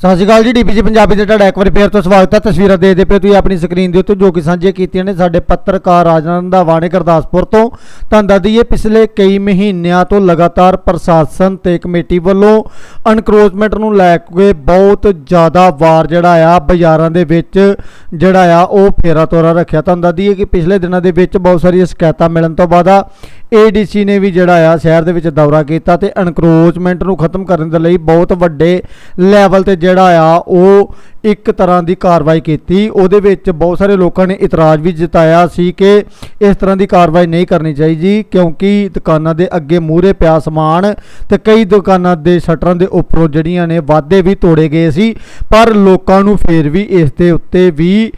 ਸਤਿ ਸ਼੍ਰੀ ਅਕਾਲ ਜੀ ਡੀਪੀਜੀ ਪੰਜਾਬੀ ਦੇ ਤੁਹਾਡਾ ਇੱਕ ਵਾਰੀ ਫੇਰ ਤੋਂ ਸਵਾਗਤ ਹੈ। ਤਸਵੀਰਾਂ ਦੇਖਦੇ ਪਏ ਤੁਸੀਂ ਆਪਣੀ ਸਕਰੀਨ ਦੇ ਉੱਤੇ ਜੋ ਕਿ ਸਾਂਝੀਆਂ ਕੀਤੀਆਂ ਨੇ ਸਾਡੇ ਪੱਤਰਕਾਰ ਰਾਜਨੰਦ ਦਾ ਵਾਣੇ ਗੁਰਦਾਸਪੁਰ ਤੋਂ। ਤੁਹਾਨੂੰ ਦੱਸ ਪਿਛਲੇ ਕਈ ਮਹੀਨਿਆਂ ਤੋਂ ਲਗਾਤਾਰ ਪ੍ਰਸ਼ਾਸਨ ਤੇ ਕਮੇਟੀ ਵੱਲੋਂ ਅਨਕਰੋਚਮੈਂਟ ਨੂੰ ਲੈ ਕੇ ਬਹੁਤ ਜ਼ਿਆਦਾ ਵਾਰ ਜਿਹੜਾ ਆ, ਬਾਜ਼ਾਰਾਂ ਦੇ ਵਿੱਚ ਜਿਹੜਾ ਆ, ਉਹ ਫੇਰਾ ਤੋਰਾ ਰੱਖਿਆ। ਤੁਹਾਨੂੰ ਦੱਸ ਕਿ ਪਿਛਲੇ ਦਿਨਾਂ ਦੇ ਵਿੱਚ ਬਹੁਤ ਸਾਰੀਆਂ ਸ਼ਿਕਾਇਤਾਂ ਮਿਲਣ ਤੋਂ ਬਾਅਦ ਏਡੀਸੀ ਨੇ ਵੀ ਜਿਹੜਾ ਆ ਸ਼ਹਿਰ ਦੇ ਵਿੱਚ ਦੌਰਾ ਕੀਤਾ ਤੇ ਐਨਕਰੋਚਮੈਂਟ ਨੂੰ ਖਤਮ ਕਰਨ ਦੇ ਲਈ ਬਹੁਤ ਵੱਡੇ ਲੈਵਲ ਤੇ ਜਿਹੜਾ ਆ ਉਹ ਇੱਕ ਤਰ੍ਹਾਂ ਦੀ ਕਾਰਵਾਈ ਕੀਤੀ। ਉਹਦੇ ਵਿੱਚ ਬਹੁਤ ਸਾਰੇ ਲੋਕਾਂ ਨੇ ਇਤਰਾਜ਼ ਵੀ ਜਤਾਇਆ ਸੀ ਕਿ ਇਸ ਤਰ੍ਹਾਂ ਦੀ ਕਾਰਵਾਈ ਨਹੀਂ ਕਰਨੀ ਚਾਹੀਦੀ ਕਿਉਂਕਿ ਦੁਕਾਨਾਂ ਦੇ ਅੱਗੇ ਮੂਹਰੇ ਪਿਆ ਸਮਾਨ ਤੇ ਕਈ ਦੁਕਾਨਾਂ ਦੇ ਸ਼ਟਰਾਂ ਦੇ ਉੱਪਰੋਂ ਜਿਹੜੀਆਂ ਨੇ ਵਾਧੇ ਵੀ ਤੋੜੇ ਗਏ ਸੀ। ਪਰ ਲੋਕਾਂ ਨੂੰ ਫੇਰ ਵੀ ਇਸ ਦੇ ਉੱਤੇ ਵੀ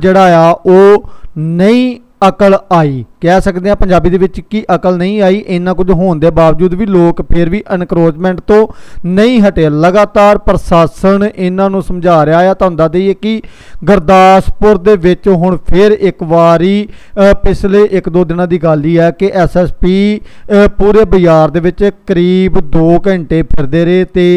ਜਿਹੜਾ ਆ ਉਹ ਨਹੀਂ ਅਕਲ ਆਈ। ਕਹਿ ਸਕਦੇ ਆ ਪੰਜਾਬੀ ਦੇ ਵਿੱਚ ਕੀ ਅਕਲ ਨਹੀਂ ਆਈ, ਇੰਨਾ ਕੁਝ ਹੋਣ ਦੇ ਬਾਵਜੂਦ ਵੀ ਲੋਕ ਫਿਰ ਵੀ ਅਨਕਰੋਚਮੈਂਟ ਤੋਂ ਨਹੀਂ ਹਟੇ। ਲਗਾਤਾਰ ਪ੍ਰਸ਼ਾਸਨ ਇਹਨਾਂ ਨੂੰ ਸਮਝਾ ਰਿਹਾ ਆ। ਤੁਹਾਨੂੰ ਦੱਸ ਦਈਏ ਕਿ ਗੁਰਦਾਸਪੁਰ ਦੇ ਵਿੱਚ ਹੁਣ ਫਿਰ ਇੱਕ ਵਾਰੀ ਪਿਛਲੇ 1-2 ਦਿਨਾਂ ਦੀ ਗੱਲ ਹੀ ਹੈ ਕਿ ਐਸਐਸਪੀ ਪੂਰੇ ਬਾਜ਼ਾਰ ਦੇ ਵਿੱਚ ਕਰੀਬ 2 ਘੰਟੇ ਫਿਰਦੇ ਰਹੇ ਤੇ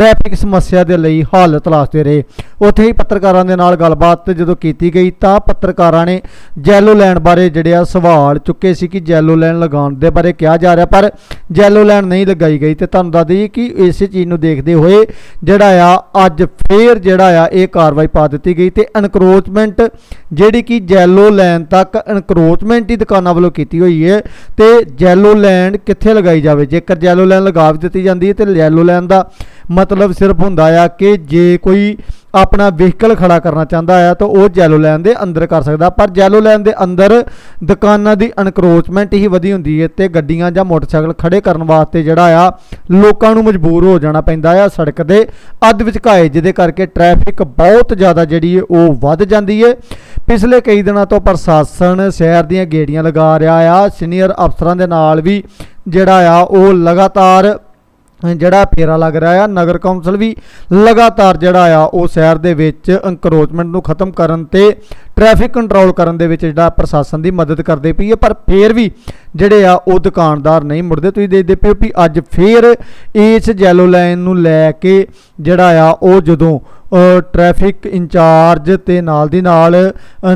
ਟ੍ਰੈਫਿਕ ਸਮੱਸਿਆ ਦੇ ਲਈ ਹੱਲ ਤਲਾਸ਼ਦੇ ਰਹੇ। ਉੱਥੇ ਹੀ ਪੱਤਰਕਾਰਾਂ ਦੇ ਨਾਲ ਗੱਲਬਾਤ ਜਦੋਂ ਕੀਤੀ ਗਈ ਤਾਂ ਪੱਤਰਕਾਰਾਂ ਨੇ ਜੈਲੋ ਲੈਣ ਬਾਰੇ ਜਿਹੜੇ ਆ ਸਵਾਲ ਚੁੱਕੇ ਸੀ ਕਿ ਜੈਲੋ ਲੈਣ ਲਗਾਉਣ ਦੇ ਬਾਰੇ ਕਿਹਾ ਜਾ ਰਿਹਾ, ਪਰ ਜੈਲੋ ਲੈਣ ਨਹੀਂ ਲਗਾਈ ਗਈ ਤੇ ਤੁਹਾਨੂੰ ਦੱਸ ਦਈਏ ਕਿ ਇਸੇ ਚੀਜ਼ ਨੂੰ ਦੇਖਦੇ ਹੋਏ ਜਿਹੜਾ ਆ ਅੱਜ ਫੇਰ ਜਿਹੜਾ ਆ ਇਹ ਕਾਰਵਾਈ ਪਾ ਦਿੱਤੀ ਗਈ ਤੇ ਐਨਕਰੋਚਮੈਂਟ ਜਿਹੜੀ ਕਿ ਜੈਲੋ ਲੈਣ ਤੱਕ ਐਨਕਰੋਚਮੈਂਟ ਹੀ ਦੁਕਾਨਾਂ ਵੱਲੋਂ ਕੀਤੀ ਹੋਈ ਹੈ ਤੇ ਜੈਲੋ ਲੈਂਡ ਕਿੱਥੇ ਲਗਾਈ ਜਾਵੇ? ਜੇਕਰ ਜੈਲੋ ਲੈਣ ਲਗਾ ਵੀ ਦਿੱਤੀ ਜਾਂਦੀ ਹੈ ਤੇ ਜੈਲੋ ਲੈਣ ਦਾ ਮਤਲਬ ਸਿਰਫ ਹੁੰਦਾ ਆ ਕਿ ਜੇ ਕੋਈ ਆਪਣਾ ਵਹੀਕਲ ਖੜਾ ਕਰਨਾ ਚਾਹੁੰਦਾ ਆ ਤਾਂ ਉਹ ਜੈਲੋ ਲੈਨ ਦੇ ਅੰਦਰ ਕਰ ਸਕਦਾ। ਪਰ ਜੈਲੋ ਲੈਨ ਦੇ ਅੰਦਰ ਦੁਕਾਨਾਂ ਦੀ ਅਨਕਰੋਚਮੈਂਟ ਹੀ ਵਧੀ ਹੁੰਦੀ ਹੈ ਤੇ ਗੱਡੀਆਂ ਜਾਂ ਮੋਟਰਸਾਈਕਲ ਖੜੇ ਕਰਨ ਵਾਸਤੇ ਜਿਹੜਾ ਆ, ਲੋਕਾਂ ਨੂੰ ਮਜਬੂਰ ਹੋ ਜਾਣਾ ਪੈਂਦਾ ਆ ਸੜਕ ਦੇ ਅੱਧ ਵਿਚਕਾਏ, ਜਿਹਦੇ ਕਰਕੇ ਟ੍ਰੈਫਿਕ ਬਹੁਤ ਜ਼ਿਆਦਾ ਜਿਹੜੀ ਹੈ ਉਹ ਵੱਧ ਜਾਂਦੀ ਹੈ ਪਿਛਲੇ ਕਈ ਦਿਨਾਂ ਤੋਂ ਪ੍ਰਸ਼ਾਸਨ ਸ਼ਹਿਰ ਦੀਆਂ ਗੇੜੀਆਂ ਲਗਾ ਰਿਹਾ ਆ, ਸੀਨੀਅਰ ਅਫਸਰਾਂ ਦੇ ਨਾਲ ਵੀ ਜਿਹੜਾ ਆ ਉਹ ਲਗਾਤਾਰ ਜਿਹੜਾ ਫੇਰਾ ਲੱਗ ਰਿਹਾ ਆ, ਨਗਰ ਕੌਂਸਲ ਵੀ ਲਗਾਤਾਰ ਜਿਹੜਾ ਆ, ਉਹ ਸ਼ਹਿਰ ਦੇ ਵਿੱਚ ਅੰਕਰੋਚਮੈਂਟ ਨੂੰ ਖਤਮ ਕਰਨ ਤੇ ਟ੍ਰੈਫਿਕ ਕੰਟਰੋਲ ਕਰਨ ਦੇ ਵਿੱਚ ਜਿਹੜਾ ਪ੍ਰਸ਼ਾਸਨ ਦੀ ਮਦਦ ਕਰਦੇ ਪਈ ਹੈ ਪਰ ਫੇਰ ਵੀ ਜਿਹੜੇ ਆ, ਉਹ ਦੁਕਾਨਦਾਰ ਨਹੀਂ ਮੁੜਦੇ। ਤੁਸੀਂ ਦੇਖਦੇ ਪਏ ਵੀ ਅੱਜ ਫੇਰ ਇਸ ਜੈਲੋ ਲਾਈਨ ਨੂੰ ਲੈ ਕੇ ਜਿਹੜਾ ਆ, ਉਹ ਜਦੋਂ ਟ੍ਰੈਫਿਕ ਇੰਚਾਰਜ ਤੇ ਨਾਲ ਦੀ ਨਾਲ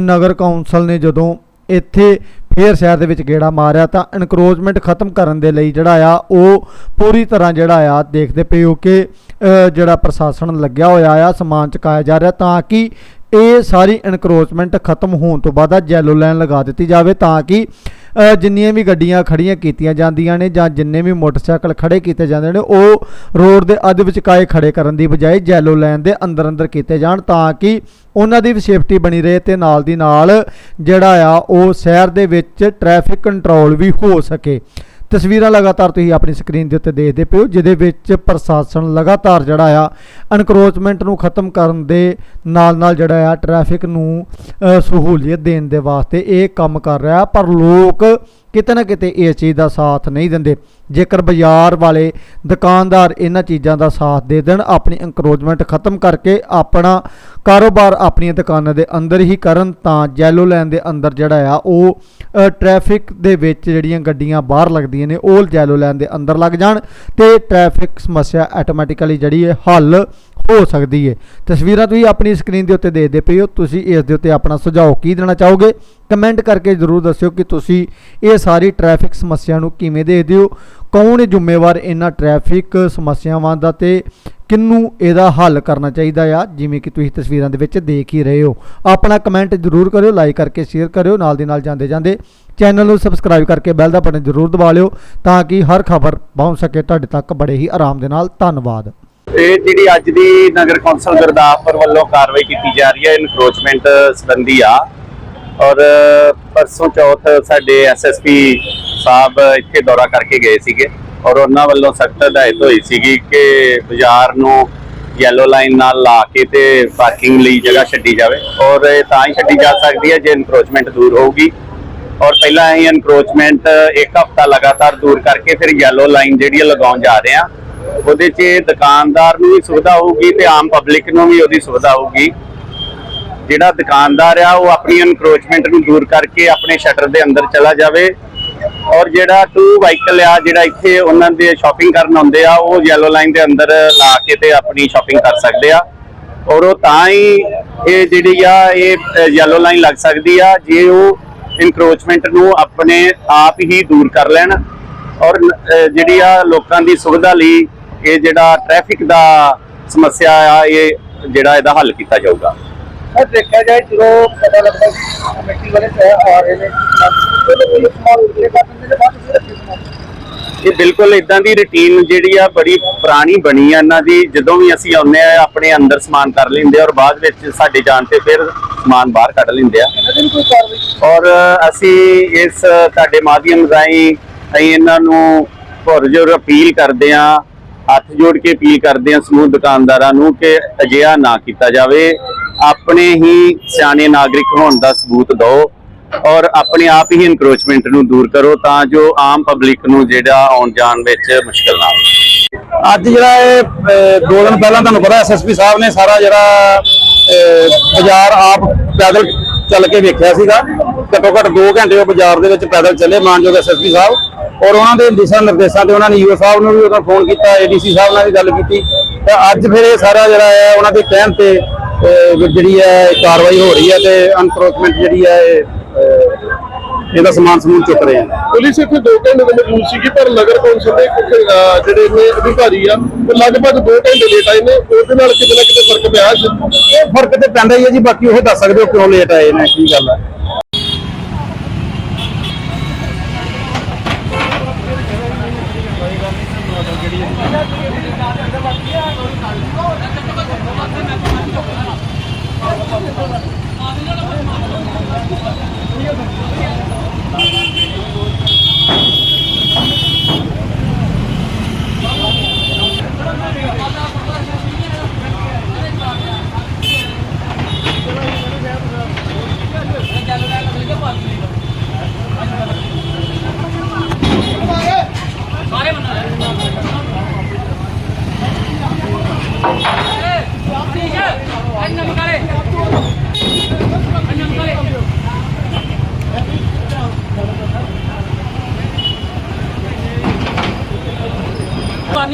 ਨਗਰ ਕੌਂਸਲ ਨੇ ਜਦੋਂ ਇੱਥੇ ਫੇਰ ਸ਼ਹਿਰ ਦੇ ਵਿੱਚ ਗੇੜਾ ਮਾਰਿਆ ਤਾਂ ਇਨਕਰੋਚਮੈਂਟ ਖਤਮ ਕਰਨ ਦੇ ਲਈ ਜਿਹੜਾ ਆ, ਉਹ ਪੂਰੀ ਤਰ੍ਹਾਂ ਜਿਹੜਾ ਆ, ਦੇਖਦੇ ਪਏ ਹੋ ਕਿ ਜਿਹੜਾ ਪ੍ਰਸ਼ਾਸਨ ਲੱਗਿਆ ਹੋਇਆ ਆ, ਸਮਾਨ ਚੁਕਾਇਆ ਜਾ ਰਿਹਾ ਤਾਂ ਕਿ ਇਹ ਸਾਰੀ ਇਨਕਰੋਚਮੈਂਟ ਖਤਮ ਹੋਣ ਤੋਂ ਬਾਅਦ ਜੈਲੋ ਲਾਈਨ ਲਗਾ ਦਿੱਤੀ ਜਾਵੇ ਤਾਂ ਕਿ ਜਿੰਨੀਆਂ ਵੀ ਗੱਡੀਆਂ ਖੜੀਆਂ ਕੀਤੀਆਂ ਜਾਂਦੀਆਂ ਨੇ ਜਾਂ ਜਿੰਨੇ ਵੀ ਮੋਟਰਸਾਈਕਲ ਖੜੇ ਕੀਤੇ ਜਾਂਦੇ ਨੇ, ਉਹ ਰੋਡ ਦੇ ਅੱਧ ਵਿਚਕਾਏ ਖੜੇ ਕਰਨ ਦੀ ਬਜਾਏ ਜੈਲੋ ਲਾਈਨ ਦੇ ਅੰਦਰ ਅੰਦਰ ਕੀਤੇ ਜਾਣ ਤਾਂ ਕਿ ਉਹਨਾਂ ਦੀ ਵੀ ਸੇਫਟੀ ਬਣੀ ਰਹੇ ਤੇ ਨਾਲ ਦੀ ਨਾਲ ਜਿਹੜਾ ਆ, ਉਹ ਸ਼ਹਿਰ ਦੇ ਵਿੱਚ ਟ੍ਰੈਫਿਕ ਕੰਟਰੋਲ ਵੀ ਹੋ ਸਕੇ। ਤਸਵੀਰਾਂ ਲਗਾਤਾਰ ਤੁਸੀਂ ਆਪਣੀ ਸਕਰੀਨ ਦੇ ਉੱਤੇ ਦੇਖਦੇ ਪਏ ਹੋ, ਜਿਹਦੇ ਵਿੱਚ ਪ੍ਰਸ਼ਾਸਨ ਲਗਾਤਾਰ ਜਿਹੜਾ ਆ ਅਨਕਰੋਚਮੈਂਟ ਨੂੰ ਖਤਮ ਕਰਨ ਦੇ ਨਾਲ ਨਾਲ ਜਿਹੜਾ ਆ ਟ੍ਰੈਫਿਕ ਨੂੰ ਸਹੂਲੀਅਤ ਦੇਣ ਦੇ ਵਾਸਤੇ ਇਹ ਕੰਮ ਕਰ ਰਿਹਾ, ਪਰ ਲੋਕ ਕਿਤੇ ਨਾ ਕਿਤੇ ਇਸ ਚੀਜ਼ ਦਾ ਸਾਥ ਨਹੀਂ ਦਿੰਦੇ। ਜੇਕਰ ਬਾਜ਼ਾਰ ਵਾਲੇ ਦੁਕਾਨਦਾਰ ਇਹਨਾਂ ਚੀਜ਼ਾਂ ਦਾ ਸਾਥ ਦੇ ਦੇਣ, ਆਪਣੀ ਇਨਕਰੋਚਮੈਂਟ ਖਤਮ ਕਰਕੇ ਆਪਣਾ ਕਾਰੋਬਾਰ ਆਪਣੀਆਂ ਦੁਕਾਨਾਂ ਦੇ ਅੰਦਰ ਹੀ ਕਰਨ ਤਾਂ ਜੈਲੋ ਲੈਨ ਦੇ ਅੰਦਰ ਜਿਹੜਾ ਆ, ਉਹ ਟ੍ਰੈਫਿਕ ਦੇ ਵਿੱਚ ਜਿਹੜੀਆਂ ਗੱਡੀਆਂ ਬਾਹਰ ਲੱਗਦੀਆਂ ਨੇ, ਉਹ ਜੈਲੋ ਲੈਨ ਦੇ ਅੰਦਰ ਲੱਗ ਜਾਣ ਤੇ ਟ੍ਰੈਫਿਕ ਸਮੱਸਿਆ ਆਟੋਮੈਟਿਕਲੀ ਜਿਹੜੀ ਹੈ ਹੱਲ ਹੋ ਸਕਦੀ ਹੈ। ਤਸਵੀਰਾਂ ਤੁਸੀਂ ਆਪਣੀ ਸਕਰੀਨ ਦੇ ਉੱਤੇ ਦੇਖਦੇ ਪਏ ਹੋ। ਤੁਸੀਂ ਇਸ ਦੇ ਉੱਤੇ ਆਪਣਾ ਸੁਝਾਅ ਕੀ ਦੇਣਾ ਚਾਹੋਗੇ? ਕਮੈਂਟ ਕਰਕੇ ਜ਼ਰੂਰ ਦੱਸਿਓ ਕਿ ਤੁਸੀਂ ਇਹ ਸਾਰੀ ਟ੍ਰੈਫਿਕ ਸਮੱਸਿਆ ਨੂੰ ਕਿਵੇਂ ਦੇਖਦੇ ਹੋ। ਕੌਣ ਜ਼ਿੰਮੇਵਾਰ ਇਹਨਾਂ ਟ੍ਰੈਫਿਕ ਸਮੱਸਿਆਵਾਂ ਦਾ ਤੇ ਕਿੰਨੂੰ ਇਹਦਾ ਹੱਲ ਕਰਨਾ ਚਾਹੀਦਾ ਆ? ਜਿਵੇਂ ਕਿ ਤੁਸੀਂ ਤਸਵੀਰਾਂ ਦੇ ਵਿੱਚ ਦੇਖ ਹੀ ਰਹੇ ਹੋ। ਆਪਣਾ ਕਮੈਂਟ ਜ਼ਰੂਰ ਕਰਿਓ ਲਾਈਕ ਕਰਕੇ ਸ਼ੇਅਰ ਕਰਿਓ, ਨਾਲ ਦੀ ਨਾਲ ਜਾਂਦੇ ਜਾਂਦੇ ਚੈਨਲ ਨੂੰ ਸਬਸਕ੍ਰਾਈਬ ਕਰਕੇ ਬੈਲ ਦਾ ਬਟਨ ਜ਼ਰੂਰ ਦਬਾ ਲਿਓ ਤਾਂ ਕਿ ਹਰ ਖਬਰ ਪਹੁੰਚ ਸਕੇ। ਤੁਹਾਡੇ ਤੱਕ ਬੜੇ ਹੀ ਆਰਾਮ ਦੇ ਨਾਲ। ਧੰਨਵਾਦ। ਇਹ ਜਿਹੜੀ ਅੱਜ ਦੀ ਨਗਰ ਕੌਂਸਲ ਗੁਰਦਾਸਪੁਰ ਵੱਲੋਂ ਕਾਰਵਾਈ ਕੀਤੀ ਜਾ ਰਹੀ ਹੈ ਇਨਕਰੋਚਮੈਂਟ ਸੰਬੰਧੀ ਆ। ਔਰ ਪਰਸੋਂ ਚੌਥ ਸਾਡੇ ਐਸਐਸਪੀ ਸਾਹਿਬ ਇੱਥੇ ਦੌਰਾ ਕਰਕੇ ਗਏ ਸੀਗੇ। ਔਰ ਉਹਨਾਂ ਵੱਲੋਂ ਸਖਤ ਹਦਾਇਤ ਹੋਈ ਸੀਗੀ ਕਿ ਬਾਜ਼ਾਰ ਨੂੰ ਯੈਲੋ ਲਾਈਨ ਨਾਲ ਲਾ ਕੇ ਤੇ ਪਾਰਕਿੰਗ ਲਈ ਜਗ੍ਹਾ ਛੱਡੀ ਜਾਵੇ ਔਰ ਇਹ ਤਾਂ ਹੀ ਛੱਡੀ ਜਾ ਸਕਦੀ ਹੈ ਜੇ ਇਨਕਰੋਚਮੈਂਟ ਦੂਰ ਹੋਊਗੀ। ਔਰ ਪਹਿਲਾਂ ਅਸੀਂ ਇਨਕਰੋਚਮੈਂਟ ਇੱਕ ਹਫਤਾ ਲਗਾਤਾਰ ਦੂਰ ਕਰਕੇ ਫਿਰ ਯੈਲੋ ਲਾਈਨ ਜਿਹੜੀ ਹੈ ਲਗਾਉਣ ਜਾ ਰਹੇ ਆ ਉਹਦੇ 'ਚ ਦੁਕਾਨਦਾਰ ਨੂੰ ਵੀ ਸੁਵਿਧਾ ਹੋਊਗੀ ਤੇ ਆਮ ਪਬਲਿਕ ਨੂੰ ਵੀ ਉਹਦੀ ਸੁਵਿਧਾ ਹੋਊਗੀ। ਜਿਹੜਾ ਦੁਕਾਨਦਾਰ ਆ, ਉਹ ਆਪਣੀ ਇਨਕਰੋਚਮੈਂਟ ਨੂੰ ਦੂਰ ਕਰਕੇ ਆਪਣੇ ਸ਼ਟਰ ਦੇ ਅੰਦਰ ਚਲਾ ਜਾਵੇ ਔਰ ਜਿਹੜਾ ਟੂ ਵਾਹੀਕਲ ਆ, ਜਿਹੜਾ ਇੱਥੇ ਉਹਨਾਂ ਦੇ ਸ਼ਾਪਿੰਗ ਕਰਨ ਆਉਂਦੇ ਆ, ਉਹ ਯੈਲੋ ਲਾਈਨ ਦੇ ਅੰਦਰ ਲਾ ਕੇ ਤੇ ਆਪਣੀ ਸ਼ਾਪਿੰਗ ਕਰ ਸਕਦੇ ਆ। ਔਰ ਉਹ ਤਾਂ ਹੀ ਇਹ ਜਿਹੜੀ ਆ, ਇਹ ਯੈਲੋ ਲਾਈਨ ਲੱਗ ਸਕਦੀ ਆ, ਜੇ ਉਹ ਇਨਕਰੋਚਮੈਂਟ ਨੂੰ ਆਪਣੇ ਆਪ ਹੀ ਦੂਰ ਕਰ ਲੈਣ। ਔਰ ਜਿਹੜੀ ਆ ਲੋਕਾਂ ਦੀ ਸੁਵਿਧਾ ਲਈ ਇਹ ਜਿਹੜਾ ਟ੍ਰੈਫਿਕ ਦਾ ਸਮੱਸਿਆ ਆ, ਇਹ ਜਿਹੜਾ ਇਹਦਾ ਹੱਲ ਕੀਤਾ ਜਾਊਗਾ। ਦੇਖਿਆ ਜਾਏ, ਜਦੋਂ ਪਤਾ ਲੱਗਦਾ ਕਮੇਟੀ ਵਾਲੇ ਆ ਰਹੇ ਨੇ ਇਹ ਬਿਲਕੁਲ ਇਦਾਂ ਦੀ ਰੁਟੀਨ ਜਿਹੜੀ ਆ ਬੜੀ ਪੁਰਾਣੀ ਬਣੀ ਆ ਇਹਨਾਂ ਦੀ। ਜਦੋਂ ਵੀ ਅਸੀਂ ਆਉਂਦੇ ਆ ਆਪਣੇ ਅੰਦਰ ਸਮਾਨ ਕਰ ਲੈਂਦੇ ਔਰ ਬਾਅਦ ਵਿੱਚ ਸਾਡੇ ਜਾਣ ਤੇ ਫਿਰ ਸਮਾਨ ਬਾਹਰ ਕੱਢ ਲੈਂਦੇ ਆ। ਔਰ ਅਸੀਂ ਇਸ ਤੁਹਾਡੇ ਮਾਧਿਅਮ ਰਾਹੀਂ ਅਸੀਂ ਇਹਨਾਂ ਨੂੰ ਪੁਰਜੋਰ ਅਪੀਲ ਕਰਦੇ ਆ ਹੱਥ ਜੋੜ ਕੇ ਅਪੀਲ ਕਰਦੇ ਆ ਸਮੂਹ ਦੁਕਾਨਦਾਰਾਂ ਨੂੰ ਕਿ ਅਜਿਹਾ ਨਾ ਕੀਤਾ ਜਾਵੇ। ਆਪਣੇ ਹੀ ਸਿਆਣੇ ਨਾਗਰਿਕ ਹੋਣ ਦਾ ਸਬੂਤ ਦਿਓ। ਔਰ ਆਪਣੇ ਆਪ ਹੀ ਇਨਕਰੋਚਮੈਂਟ ਨੂੰ ਦੂਰ ਕਰੋ ਤਾਂ ਜੋ ਆਮ ਪਬਲਿਕ ਨੂੰ ਜਿਹੜਾ ਆਉਣ ਜਾਣ ਵਿੱਚ ਮੁਸ਼ਕਲ ਨਾ ਆਵੇ ਅੱਜ ਜਿਹੜਾ ਇਹ ਦੋ ਦਿਨ ਪਹਿਲਾਂ ਤੁਹਾਨੂੰ ਪਤਾ ਐਸਐਸਪੀ ਸਾਹਿਬ ਨੇ ਸਾਰਾ ਜਿਹੜਾ ਬਾਜ਼ਾਰ ਆਪ ਪੈਦਲ ਚੱਲ ਕੇ ਵੇਖਿਆ ਸੀਗਾ। ਘੱਟੋ ਘੱਟ 2 ਘੰਟੇ ਉਹ ਬਾਜ਼ਾਰ ਦੇ ਵਿੱਚ ਪੈਦਲ ਚੱਲੇ ਮਾਨਯੋਗ ਐਸਐਸਪੀ ਸਾਹਿਬ। ਔਰ ਉਹਨਾਂ ਦੇ ਦਿਸ਼ਾ ਨਿਰਦੇਸ਼ਾਂ ਤੇ ਉਹਨਾਂ ਨੇ ਯੂਓ ਸਾਹਿਬ ਨੂੰ ਵੀ ਉਹਨਾਂ ਫੋਨ ਕੀਤਾ ਏਡੀਸੀ ਸਾਹਿਬ ਨਾਲ ਵੀ ਗੱਲ ਕੀਤੀ। ਤਾਂ ਅੱਜ ਫਿਰ ਇਹ ਸਾਰਾ ਜਿਹੜਾ ਹੈ, ਉਹਨਾਂ ਦੇ ਕਹਿਣ ਤੇ ਜਿਹੜੀ ਹੈ ਕਾਰਵਾਈ ਹੋ ਰਹੀ ਹੈ ਤੇ ਅਨਕਰੋਚਮੈਂਟ ਜਿਹੜੀ ਹੈ ਇਹਦਾ ਸਮਾਨ ਸਮੂਨ ਚੁੱਕ ਰਹੇ ਆ ਪੁਲਿਸ ਇੱਥੇ 2 ਘੰਟੇ ਦੇ ਮੌਜੂਦ ਸੀਗੀ ਪਰ ਨਗਰ ਕੌਂਸਲ ਦੇ ਕੁਝ ਜਿਹੜੇ ਨੇ ਅਧਿਕਾਰੀ ਆ ਉਹ ਲਗਭਗ 2 ਘੰਟੇ ਲੇਟ ਆਏ ਨੇ। ਉਹਦੇ ਨਾਲ ਕਿਤੇ ਨਾ ਕਿਤੇ ਫ਼ਰਕ ਪਿਆ। ਇਹ ਫ਼ਰਕ ਤੇ ਪੈਂਦਾ ਹੀ ਹੈ ਜੀ ਬਾਕੀ ਉਹ ਦੱਸ ਸਕਦੇ ਹੋ ਕਿਉਂ ਲੇਟ ਆਏ ਨੇ ਕੀ ਗੱਲ ਹੈ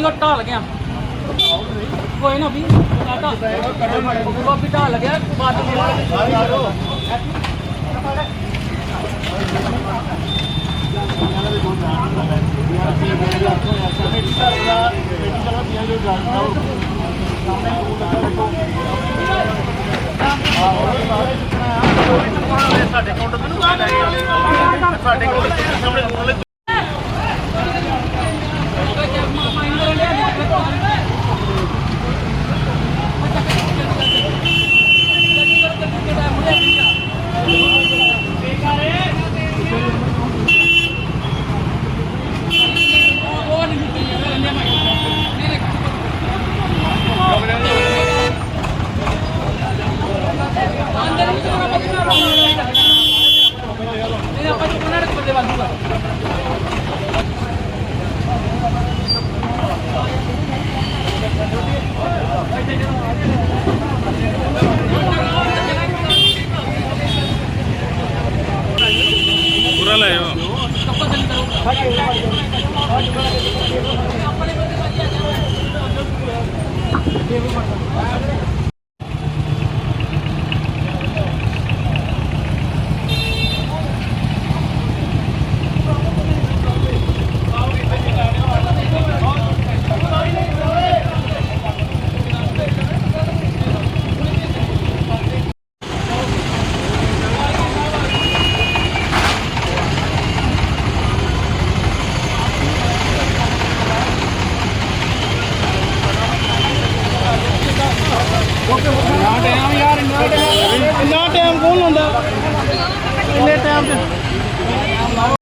ਪਾਣੀ ਉਹ ਢਾਲ ਗਿਆ ਕੋਈ ਨਾ ਵੀ ਢਾਲ ਉਹ ਵੀ ਢਾਲ ਗਿਆ ਬਾਤ ਆਪਾਂ